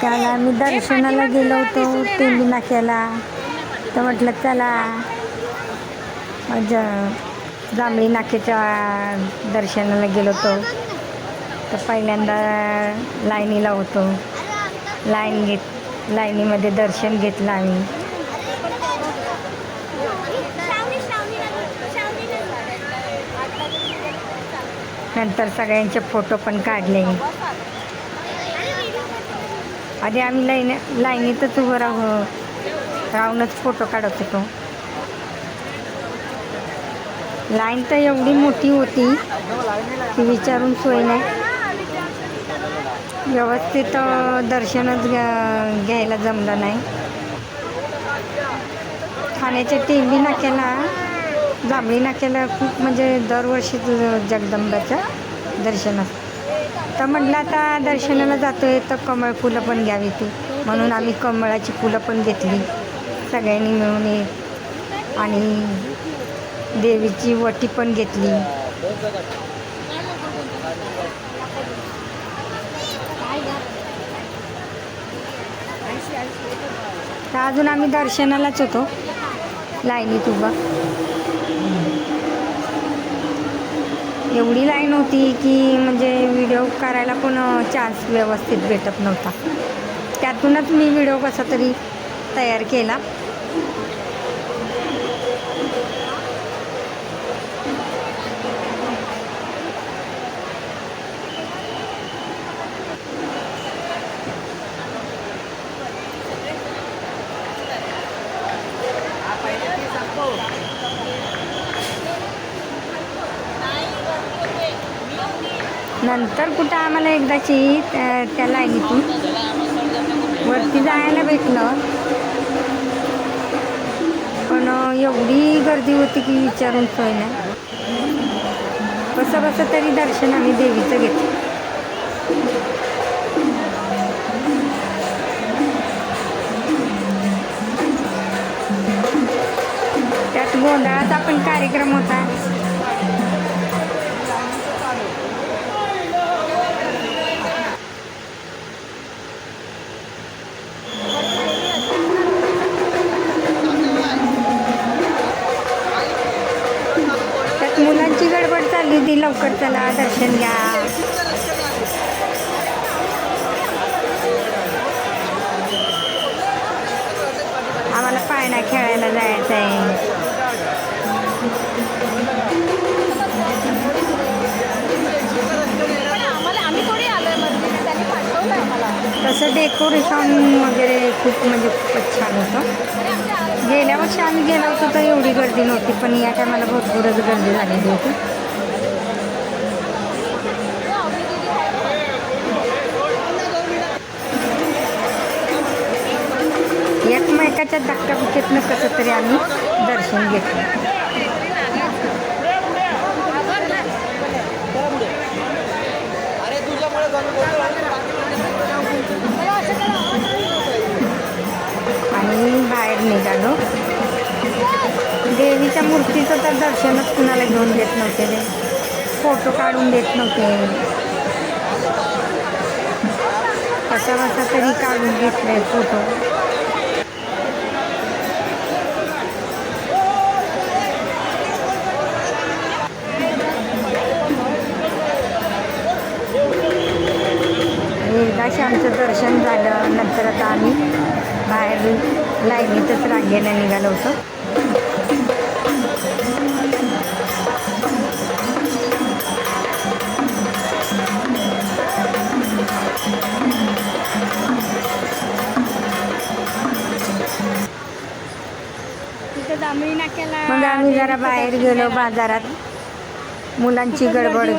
काल आम्ही दर्शनाला गेलो होतो तेंडी नाक्याला. तर म्हटलं चला. ज जांभळी नाक्याच्या दर्शनाला गेलो होतो. तर पहिल्यांदा लाईनीला होतो. लाईन घेत लाईनीमध्ये दर्शन घेतलं आम्ही. नंतर सगळ्यांचे फोटो पण काढले. आधी आम्ही लाईन लाईनीतच उभं राहू राहूनच फोटो काढत होतो. लाईन तर एवढी मोठी होती की विचारून सोय नाही. व्यवस्थित दर्शनच घ्या- घ्यायला जमलं नाही. ठाण्याच्या टेंबी नाक्याला जांभळी नाक्याला खूप म्हणजे दरवर्षी जगदंबाचं दर्शन असतं तर म्हटलं आता दर्शनाला जातोय तर कमळ फुलं पण घ्यावी ती. म्हणून आम्ही कमळाची फुलं पण घेतली. सगळ्यांनी मिळून ये आणि देवीची वटी पण घेतली. तर अजून आम्ही दर्शनालाच होतो. लाईनीत उभा. एवढी लाईन होती की म्हणजे व्हिडिओ करायला पण चान्स व्यवस्थित भेटत नव्हता. त्यातूनच मी व्हिडिओ कसा तरी तयार केला. नंतर कुठं आम्हाला एकदाची त्या आहे ती वरती जायला भेटलं. पण एवढी गर्दी होती की विचारून सोय नाही. कसं कसं तरी दर्शन आम्ही देवीचं घेतलं. त्यात गोंधळाचा पण कार्यक्रम होता. आमची गडबड चालली होती. लवकर चला दर्शन घ्या. आम्हाला पाळणा खेळायला जायचं आहे आम्हाला डेकोरेशन वगैरे खूप म्हणजे खूपच छान होतं. गेल्या वर्षी आम्ही गेलो होतो तर एवढी गर्दी नव्हती पण या टायमाला भरपूरच गर्दी झालेली होती. एकमेकाच्या धक्काबुक्कीतनं कसं तरी आम्ही दर्शन घेतलं. अरे तुझ्यामुळे मी बाहेर निघालो. देवीच्या मूर्तीचं तर दर्शनच कुणाला घेऊन देत नव्हते ते फोटो काढून देत नव्हते. कसा बसा तरी काढून घेतले फोटो. एकदाशी आमचं दर्शन झालं नंतर आता आम्ही बाहेर लाईनीतच रांगेनं निघालो होतो. मग आम्ही जरा बाहेर गेलो बाजारात. मुलांची गडबड.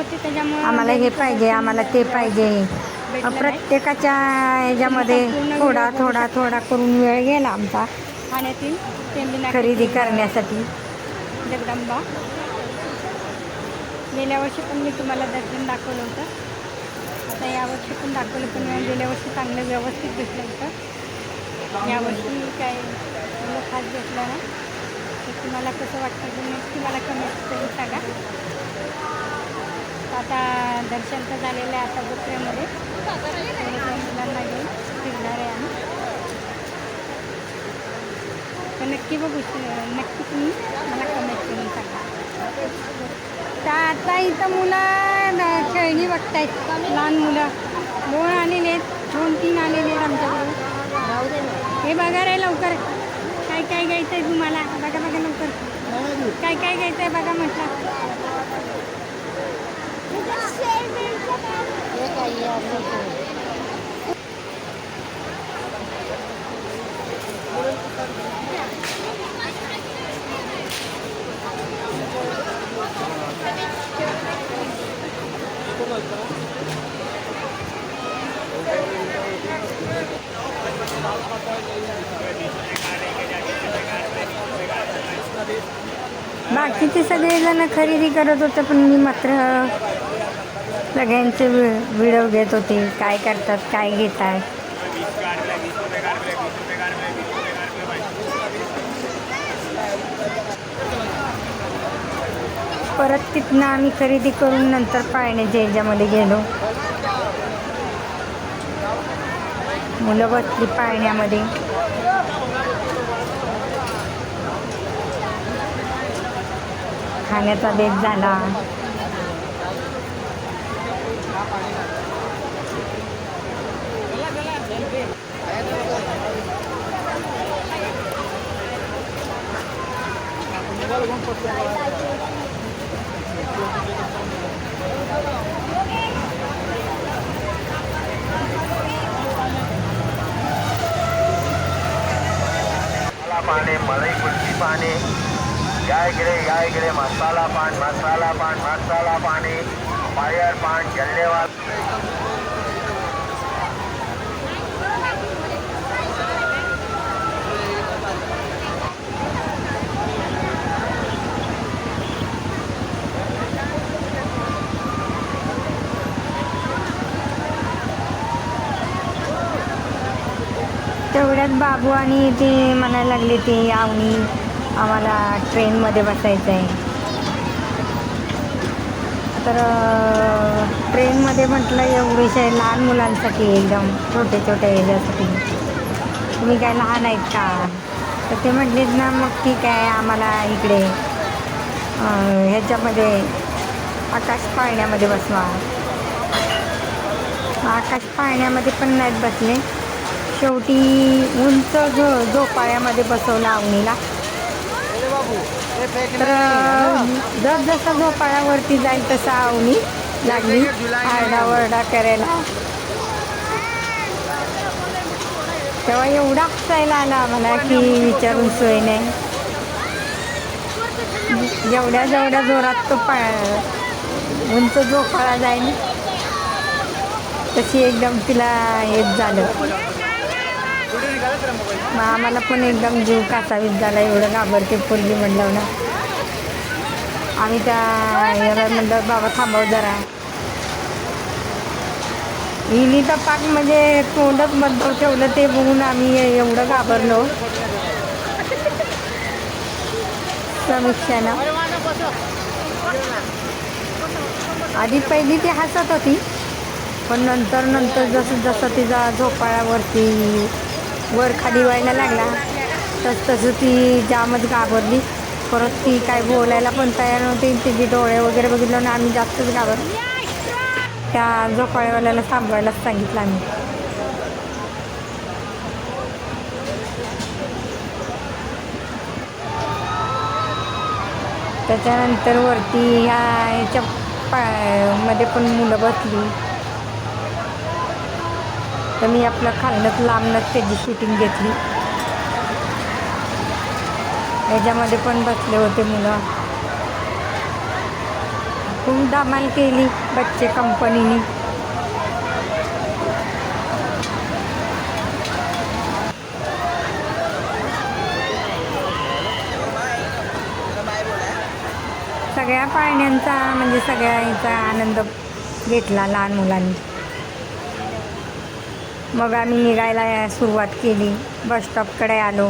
आम्हाला हे पाहिजे आम्हाला ते पाहिजे. प्रत्येकाच्या ह्याच्यामध्ये थोडा थोडा थोडा करून वेळ गेला आमचा. ठाण्यातील खरेदी करण्यासाठी. जगदंबा. गेल्या वर्षी पण मी तुम्हाला दर्शन दाखवलं होतं. आता यावर्षी पण दाखवलं पण गेल्या वर्षी चांगलं व्यवस्थित भेटलं होतं. यावर्षी काय खास भेटलं ना तुम्हाला कसं वाटतं? तुम्ही मला कमेंट करून सांगा. आता दर्शन तर झालेलं आहे आता दुसऱ्यामध्ये मुलांना घेऊन फिरणार आहे आम्ही. तर नक्की बघू नक्की तुम्ही मला कमेंट करून सांगा. तर आता इथं मुलं खेळणी बघत आहेत लहान मुलं. दोन आलेले आहेत. दोन तीन आलेले आहेत आमच्याकडून. हे बघा रे लवकर. काय काय घ्यायचं आहे तुम्हाला? बघा बघा लवकर. काय काय घ्यायचं आहे बघा म्हटलं. बाकीचे सगळेजण खरेदी करत होते पण मी मात्र सगळ्यांचे व्हिडिओ घेत होते. काय करतात काय घेतात परत तिथनं आम्ही खरेदी करून नंतर पाळण्याच्या ह्याच्यामध्ये गेलो. मुलं बसली पाळण्यामध्ये. खाण्याचा बेत झाला. मसाला पाणी मलाई कुल्फी पाणी या इकडे या इकडे मसाला पान मसाला पान मसाला पाणी फायर पान जल्लेवाल तेवढ्यात बाबू आणि ती म्हणायला लागली ती आवणी आम्हाला ट्रेनमध्ये बसायचं आहे तर ट्रेनमध्ये म्हटलं एवढीशे लहान मुलांसाठी एकदम छोटे छोटे याच्यासाठी. तुम्ही काय लहान आहेत का? तर ते म्हटलेत ना मग ठीक आहे आम्हाला इकडे ह्याच्यामध्ये आकाश पाळण्यामध्ये बसवा. आकाश पाळण्यामध्ये पण नाहीत बसले. शेवटी उंच झो झोपाळ्यामध्ये बसवलं आवणीला. तर जस जसा झोपाळ्यावरती जाईल तसा आवणी लागली. आरडाओरडा करायला. तेव्हा एवढा हसायला आला आम्हाला की विचारून सोय नाही. जेवढ्या जेवढ्या जोरात तो पा उंच झोपाळा जाईल तशी एकदम तिला हेच झालं. मग आम्हाला पण एकदम जीव कासावीस झाला एवढं घाबरते पोरगी म्हणलं ना. आम्ही त्या याला म्हणलं बाबा थांबव जरा. हिनी तर पाक म्हणजे तोंडच बंद ठेवलं ते बघून आम्ही एवढं घाबरलो. समीक्षानं. आधी पहिली ती हसत होती पण नंतर नंतर जसं जसं तिचा झोपाळ्यावरती वर खाली व्हायला लागला. तस तसं ती जामच घाबरली. परत ती काय बोलायला पण तयार नव्हती. तिचे डोळे वगैरे बघितलं ना आम्ही जास्तच घाबरलो. त्या झोपाळेवाल्याला थांबवायलाच सांगितलं आम्ही. त्याच्यानंतर वरती ह्या ह्याच्या पा मध्ये पण मुलं बसली. तर मी आपलं खालनंच लांबनंच त्याची शूटिंग घेतली. याच्यामध्ये पण बसले होते मुलं. खूप धमाल केली बच्चे कंपनीने सगळ्या पाळण्यांचा म्हणजे सगळ्या आनंद घेतला लहान मुलांनी. मग आम्ही निघायला सुरुवात केली. बस स्टॉपकडे आलो.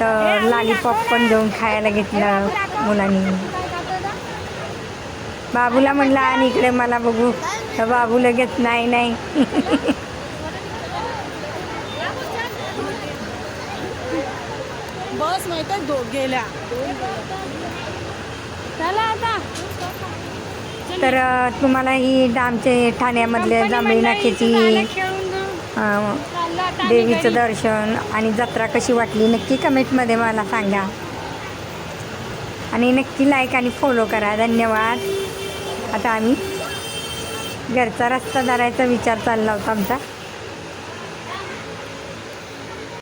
तर लालीपॉप पण घेऊन खायला घेतलं मुलांनी. बाबूला म्हणलं आणि इकडे मला बघू. तर बाबू लगेच नाही नाही. बस माहिती दो गेल्या. तर तुम्हाला ही आमचे ठाण्यामधल्या जांभळी नाक्याची देवीचं दर्शन आणि जत्रा कशी वाटली? नक्की कमेंटमध्ये मला सांगा. आणि नक्की लाईक आणि फॉलो करा. धन्यवाद. आता आम्ही घरचा रस्ता धरायचा विचार चालला होता आमचा.